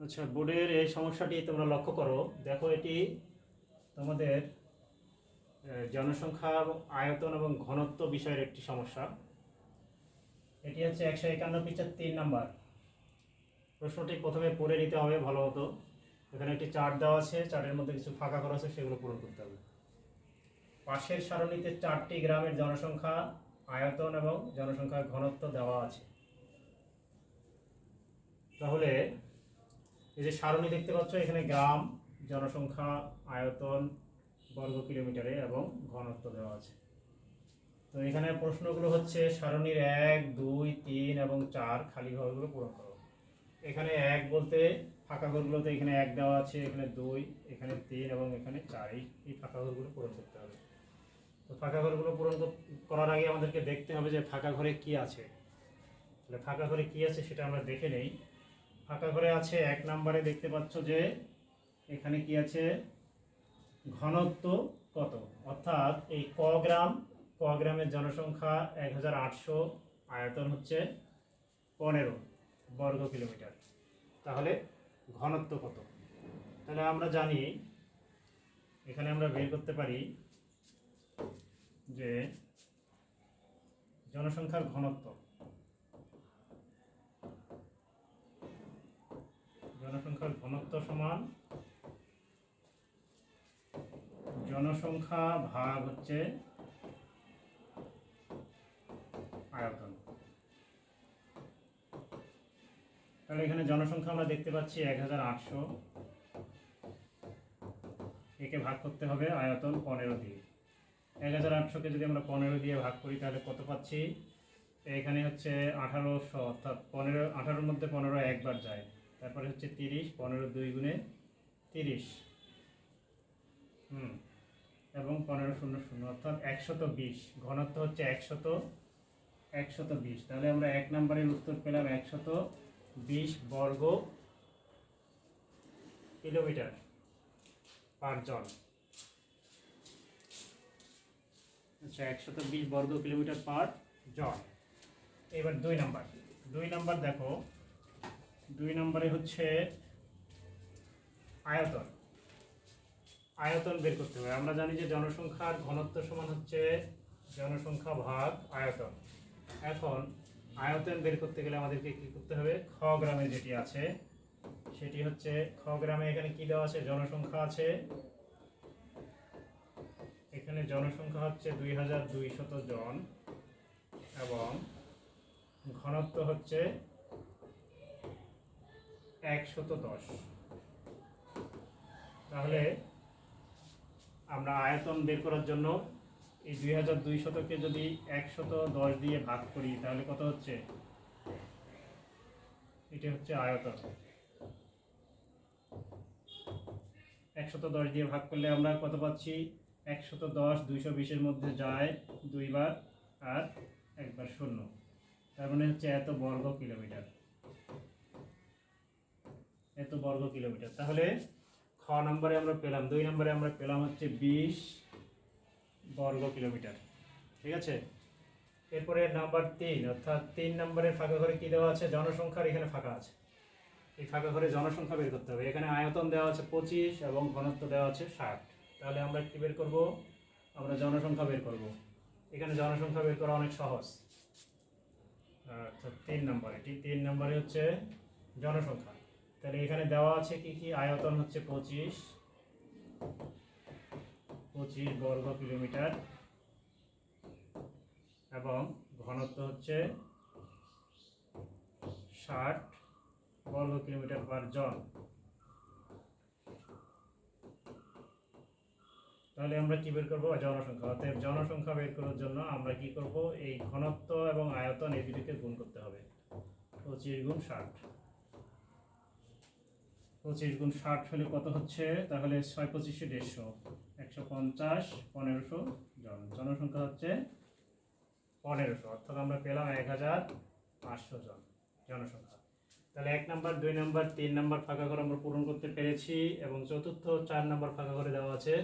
আচ্ছা বোর্ডের এই সমস্যাটি তোমরা লক্ষ্য করো। দেখো, এটি তোমাদের জনসংখ্যা, আয়তন এবং ঘনত্ব বিষয়ের একটি সমস্যা। এটি হচ্ছে একশো একান্ন পৃষ্ঠার তিন নাম্বার। প্রশ্নটি প্রথমে পড়ে নিতে হবে, ভালো মতো। এখানে একটি চার্ট দেওয়া আছে, চার্টের মধ্যে কিছু ফাঁকা করা আছে, সেগুলো পূরণ করতে হবে। পাশের সারণীতে চারটি গ্রামের জনসংখ্যা, আয়তন এবং জনসংখ্যার ঘনত্ব দেওয়া আছে। তাহলে এই যে সারণী দেখতে পাচ্ছ, এখানে গ্রাম, জনসংখ্যা, আয়তন, বর্গ কিলোমিটারে এবং ঘনত্ব দেওয়া আছে। তো এখানে প্রশ্নগুলো হচ্ছে, সারণীর এক, দুই, তিন এবং চার খালি ঘরগুলো পূরণ করো। এখানে এক বলতে ফাঁকা ঘরগুলোতে এখানে এক দেওয়া আছে, এখানে দুই, এখানে তিন এবং এখানে চার। এই এই ফাঁকা ঘরগুলো পূরণ করতে হবে। তো ফাঁকা ঘরগুলো পূরণ করার আগে আমাদেরকে দেখতে হবে যে ফাঁকা ঘরে কি আছে। তাহলে ফাঁকা ঘরে কি আছে সেটা আমরা দেখে নেই। ফাঁকা ঘরে আছে, এক নম্বরে দেখতে পাচ্ছ যে এখানে কি আছে? ঘনত্ব কত? অর্থাৎ এই ক গ্রাম, ক গ্রামের জনসংখ্যা এক হাজার আটশো, আয়তন হচ্ছে পনেরো বর্গ কিলোমিটার। তাহলে ঘনত্ব কত? তাহলে আমরা জানি, এখানে আমরা বের করতে পারি যে জনসংখ্যার ঘনত্ব। জনসংখ্যার ঘনত্ব সমান, জনসংখ্যা ভাগ হচ্ছে আয়তন। তাহলে এখানে জনসংখ্যা আমরা দেখতে পাচ্ছি এক হাজার আটশো। একে ভাগ করতে হবে আয়তন পনেরো দিয়ে। এক হাজার আটশোকে যদি আমরা পনেরো দিয়ে ভাগ করি, তাহলে কত পাচ্ছি? এখানে হচ্ছে আঠারোশো, অর্থাৎ পনেরো, আঠারোর মধ্যে পনেরো একবার যায়। তারপরে হচ্ছে তিরিশ, পনেরো, দুই গুণে তিরিশ। হুম, এবং পনেরো শূন্য শূন্য, অর্থাৎ একশত বিশ। ঘনত্ব হচ্ছে একশত একশত বিশ। তাহলে আমরা এক নম্বরের উত্তর পেলাম একশত বিশ বর্গ কিলোমিটার পার জন। আচ্ছা একশত বিশ বর্গ কিলোমিটার পার জন। এবার দুই নাম্বার। দুই নাম্বার দেখো দুই নম্বরে হচ্ছে আয়তন। আয়তন বের করতে হবে। আমরা জানি যে জনসংখ্যার ঘনত্ব সমান হচ্ছে জনসংখ্যা ভাগ আয়তন। এখন আয়তন বের করতে গেলে আমাদেরকে কি করতে হবে? খ গ্রামে যেটি আছে, সেটি হচ্ছে খ গ্রামে এখানে কি দেওয়া আছে? জনসংখ্যা আছে। এখানে জনসংখ্যা হচ্ছে দুই হাজার দুইশত জন এবং ঘনত্ব হচ্ছে একশত দশ। তাহলে আমরা আয়তন বের করার জন্য এই দুই হাজার দুই শতকে যদি একশত দশ দিয়ে ভাগ করি, তাহলে কত হচ্ছে? এটা হচ্ছে আয়তন। একশত দশ দিয়ে ভাগ করলে আমরা কত পাচ্ছি? একশত দশ দুইশো বিশের মধ্যে যায় দুইবার আর একবার শূন্য। তার মানে হচ্ছে এত বর্গ কিলোমিটার। এত বর্গ কিলোমিটার। তাহলে খ নম্বরে আমরা পেলাম, দুই নম্বরে আমরা পেলাম হচ্ছে বিশ বর্গ কিলোমিটার। ঠিক আছে? এরপরে নাম্বার তিন, অর্থাৎ তিন নম্বরের ফাঁকা ঘরে কি দেওয়া আছে? জনসংখ্যার এখানে ফাঁকা আছে। এই ফাঁকা ঘরে জনসংখ্যা বের করতে হবে। এখানে আয়তন দেওয়া আছে পঁচিশ এবং ঘনত্ব দেওয়া আছে ষাট। তাহলে আমরা কি বের করব? আমরা জনসংখ্যা বের করব। এখানে জনসংখ্যা বের করা অনেক সহজ। তিন নম্বরে। এটি তিন নম্বরে হচ্ছে জনসংখ্যা। তাহলে এখানে দেওয়া আছে কি কি? আয়তন হচ্ছে পঁচিশ। পঁচিশ বর্গ কিলোমিটার। এবং ঘনত্ব হচ্ছে ষাট বর্গ কিলোমিটার পার জন। তাহলে আমরা কি বের করব? জনসংখ্যা। অতএব জনসংখ্যা বের করার জন্য আমরা কি করব? এই ঘনত্ব এবং আয়তন এই দুটিকে গুণ করতে হবে। পঁচিশ গুণ ষাট। পঁচিশ গুণ ষাট হলে কত হচ্ছে? তাহলে ছয় পঁচিশে দেড়শো। একশো পঞ্চাশ, পনেরোশো জন। জনসংখ্যা হচ্ছে পনেরোশো। অর্থাৎ আমরা পেলাম এক হাজার পাঁচশো জন জনসংখ্যা। তাহলে এক নাম্বার, দুই নাম্বার, তিন নাম্বার ফাঁকা ঘর আমরা পূরণ করতে পেরেছি এবং চতুর্থ, চার নাম্বার ফাঁকা ঘরে দেওয়া আছে।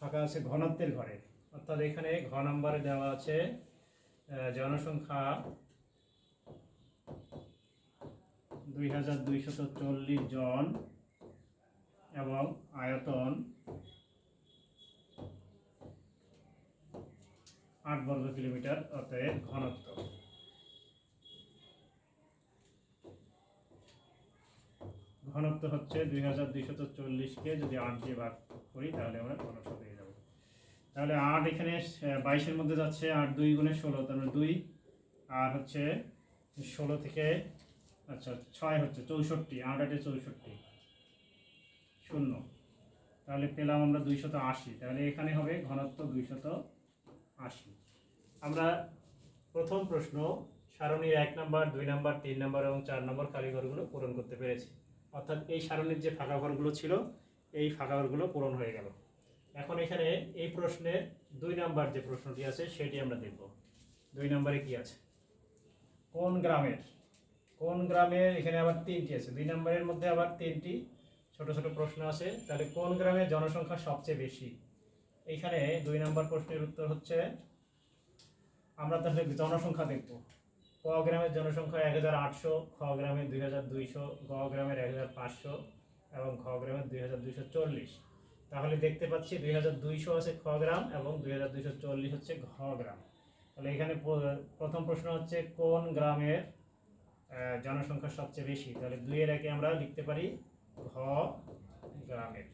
ফাঁকা আছে ঘনত্বের ঘরে। অর্থাৎ এখানে ঘ নাম্বারে দেওয়া আছে জনসংখ্যা দুই জন এবং আয়তন আট বর্গ কিলোমিটার অতএব ঘনত্ব। ঘনত্ব হচ্ছে দুই হাজার দুইশত চল্লিশকে যদি আট দিয়ে ভাগ করি, তাহলে আমরা ঘনত্ব পেয়ে যাব। তাহলে আট এখানে বাইশের মধ্যে যাচ্ছে, আট দুই গুণে ষোলো, তার মানে দুই। আর হচ্ছে ষোলো থেকে আচ্ছা ছয় হচ্ছে চৌষট্টি আট আটে চৌষট্টি। শূন্য। তাহলে পেলাম আমরা দুইশত আশি। তাহলে এখানে হবে ঘনত্ব দুইশত আশি। আমরা প্রথম প্রশ্ন সারণীর এক নম্বর, দুই নাম্বার, তিন নাম্বার এবং চার নাম্বার কারিগরগুলো পূরণ করতে পেরেছি। অর্থাৎ এই সারণীর যে ফাঁকা ঘরগুলো ছিল, এই ফাঁকা ঘরগুলো পূরণ হয়ে গেল। এখন এখানে এই প্রশ্নের দুই নাম্বার যে প্রশ্নটি আছে, সেটি আমরা দেখব। দুই নম্বরে কি আছে? কোন গ্রামের? কোন গ্রামের এখানে আবার তিনটি আছে? দুই নম্বরের মধ্যে আবার তিনটি ছোট ছোট প্রশ্ন আছে। তাহলে কোন গ্রামের জনসংখ্যা সবচেয়ে বেশি? এখানে দুই নম্বর প্রশ্নের উত্তর হচ্ছে, আমরা তাহলে জনসংখ্যা দেখব। ক গ্রামের জনসংখ্যা এক হাজার আটশো, খ গ্রামের দুই হাজার দুইশো, গ গ্রামের এক হাজার পাঁচশো এবং খ গ্রামের দুই হাজার দুইশো চল্লিশ। তাহলে দেখতে পাচ্ছি দুই হাজার দুইশো আছে খ গ্রাম এবং দুই হাজার দুইশো চল্লিশ হচ্ছে ঘ গ্রাম। তাহলে এখানে প্রথম প্রশ্ন হচ্ছে কোন গ্রামের জনসংখ্যা সবচেয়ে বেশি। তাহলে দুইয়ের একে আমরা লিখতে পারি ঘ গ্রামের।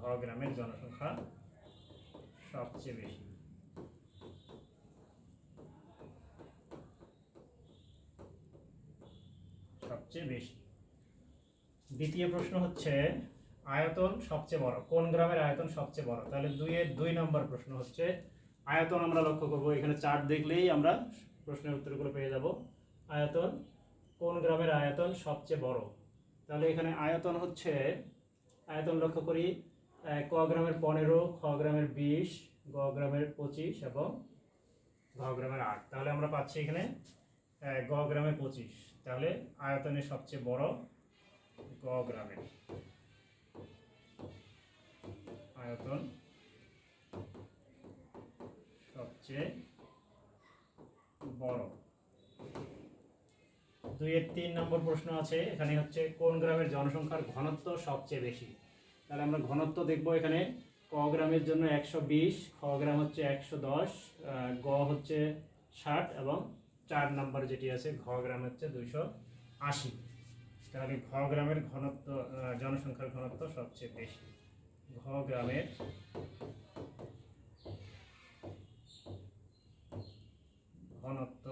ঘ গ্রামের জনসংখ্যা সবচেয়ে বেশি। সবচেয়ে বেশি। দ্বিতীয় প্রশ্ন হচ্ছে, আয়তন সবচেয়ে বড়। কোন গ্রামের আয়তন সবচেয়ে বড়? তাহলে দুইয়ের দুই নম্বর প্রশ্ন হচ্ছে, আয়তন আমরা লক্ষ্য করব। এখানে চার্ট দেখলেই আমরা প্রশ্নের উত্তরগুলো পেয়ে যাব। আয়তন, কোন গ্রামের আয়তন সবচেয়ে বড়? তাহলে এখানে আয়তন হচ্ছে, আয়তন লক্ষ্য করি ক গ্রামের পনেরো, খ গ্রামের বিশ, গ গ্রামের পঁচিশ এবং ঘ গ্রামের আট। তাহলে আমরা পাচ্ছি এখানে গ গ্রামে পঁচিশ। তাহলে আয়তনে সবচেয়ে বড় গ গ্রামের আয়তন সবচেয়ে বড়। দুইয়ের তিন নম্বর প্রশ্ন আছে, এখানে হচ্ছে কোন গ্রামের জনসংখ্যার ঘনত্ব সবচেয়ে বেশি? তাহলে আমরা ঘনত্ব দেখব এখানে, ক গ্রামের জন্য একশো বিশ, খ গ্রাম হচ্ছে একশো দশ গ হচ্ছে ষাট এবং চার নম্বর যেটি আছে, ঘ গ্রাম হচ্ছে দুইশো আশি। তাহলে ঘ গ্রামের ঘনত্ব জনসংখ্যার ঘনত্ব সবচেয়ে বেশি। ঘ গ্রামের ঘনত্ব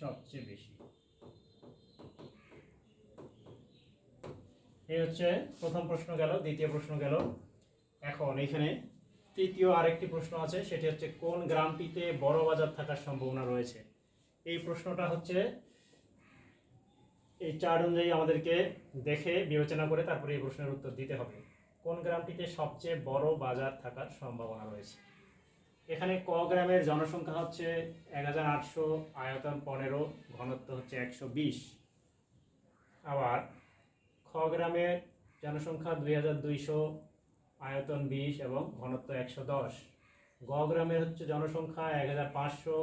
সবচেয়ে বেশি। এই হচ্ছে প্রথম প্রশ্ন গেল, দ্বিতীয় প্রশ্ন গেল। এখন এখানে তৃতীয় আরেকটি প্রশ্ন আছে, সেটি হচ্ছে কোন গ্রামটিতে বড় বাজার থাকার সম্ভাবনা রয়েছে? এই প্রশ্নটা হচ্ছে এই চার অনুযায়ী আমাদেরকে দেখে, বিবেচনা করে তারপরে এই প্রশ্নের উত্তর দিতে হবে। কোন গ্রামটিতে সবচেয়ে বড় বাজার থাকার সম্ভাবনা রয়েছে? এখানে ক গ্রামের জনসংখ্যা হচ্ছে এক হাজার আটশো, আয়তন পনেরো, ঘনত্ব হচ্ছে একশো বিশ। আবার খ গ্রামের জনসংখ্যা দুই হাজার দুইশো, আয়তন বিশ এবং ঘনত্ব একশো দশ। গ গ্রামের হচ্ছে জনসংখ্যা এক হাজার পাঁচশো,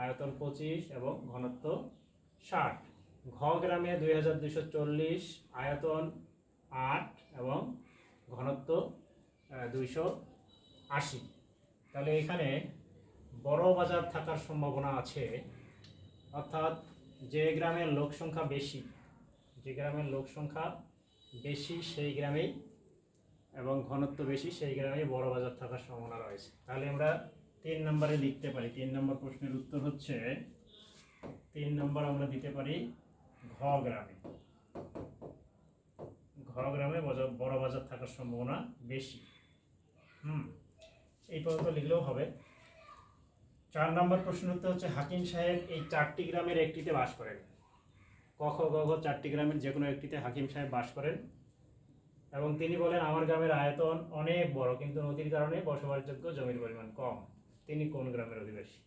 আয়তন পঁচিশ এবং ঘনত্ব ষাট। ঘ গ্রামে দুই হাজার চল্লিশ, আয়তন আট এবং ঘনত্ব দুইশো আশি। তাহলে এখানে বড় বাজার থাকার সম্ভাবনা আছে। অর্থাৎ যে গ্রামের লোক সংখ্যা বেশি, যে গ্রামের লোক সংখ্যা বেশি সেই গ্রামেই এবং ঘনত্ব বেশি সেই গ্রামেই বড় বাজার থাকার সম্ভাবনা রয়েছে। তাহলে আমরা তিন নম্বরে লিখতে পারি। তিন নম্বর প্রশ্নের উত্তর হচ্ছে, তিন নম্বর আমরা দিতে পারি ঘ গ্রামে। ঘ গ্রামে বড় বাজার থাকার সম্ভাবনা বেশি। হুম? এই পর্যন্ত লিখলেও হবে। চার নম্বর প্রশ্ন উত্তর হচ্ছে, হাকিম সাহেব এই চারটি গ্রামের একটিতে বাস করেন। কখ খ চারটি গ্রামের যে কোনো একটিতে হাকিম সাহেব বাস করেন। এবং তিনি বলেন, আমার গ্রামের আয়তন অনেক বড়, কিন্তু নদীর কারণে বসবাসযোগ্য জমির পরিমাণ কম। তিনি কোন গ্রামের অধিবাসী?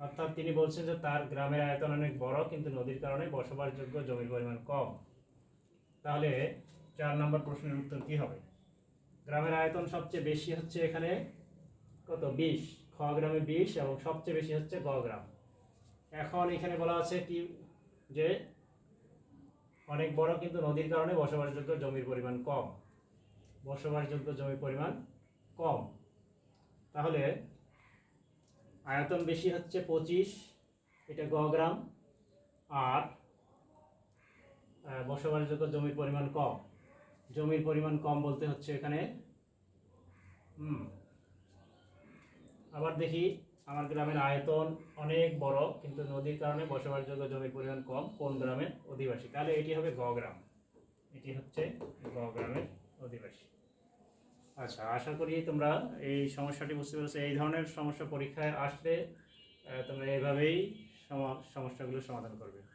অর্থাৎ তিনি বলছেন যে, তার গ্রামের আয়তন অনেক বড়, কিন্তু নদীর কারণে বসবাসযোগ্য জমির পরিমাণ কম। তাহলে চার নম্বর প্রশ্নের উত্তর কি হবে? গ্রামের আয়তন সবচেয়ে বেশি হচ্ছে এখানে কত? বিশ। খ গ্রামে বিশ এবং সবচেয়ে বেশি হচ্ছে গ গ্রাম। এখন এখানে বলা আছে কি যে অনেক বড় কিন্তু নদীর কারণে বসবাসযোগ্য জমির পরিমাণ কম। বসবাসযোগ্য জমির পরিমাণ কম। তাহলে আয়তন বেশি হচ্ছে পঁচিশ, এটা গ গ্রাম। আর বসবাসযোগ্য জমির পরিমাণ কম। জমির পরিমাণ কম বলতে হচ্ছে এখানে, হুম আবার দেখি আমার গ্রামের আয়তন অনেক বড়, কিন্তু নদীর কারণে বসবাসযোগ্য জমির পরিমাণ কম কোন গ্রামের অধিবাসী? তাহলে এটি হবে গ গ্রাম এটি হচ্ছে গ গ্রামের অধিবাসী। আচ্ছা আশা করি তোমরা এই সমস্যাটি বুঝতে পেরেছ। এই ধরনের সমস্যা পরীক্ষায় আসলে তোমরা এইভাবেই সম- সমস্যাগুলো সমাধান করবে।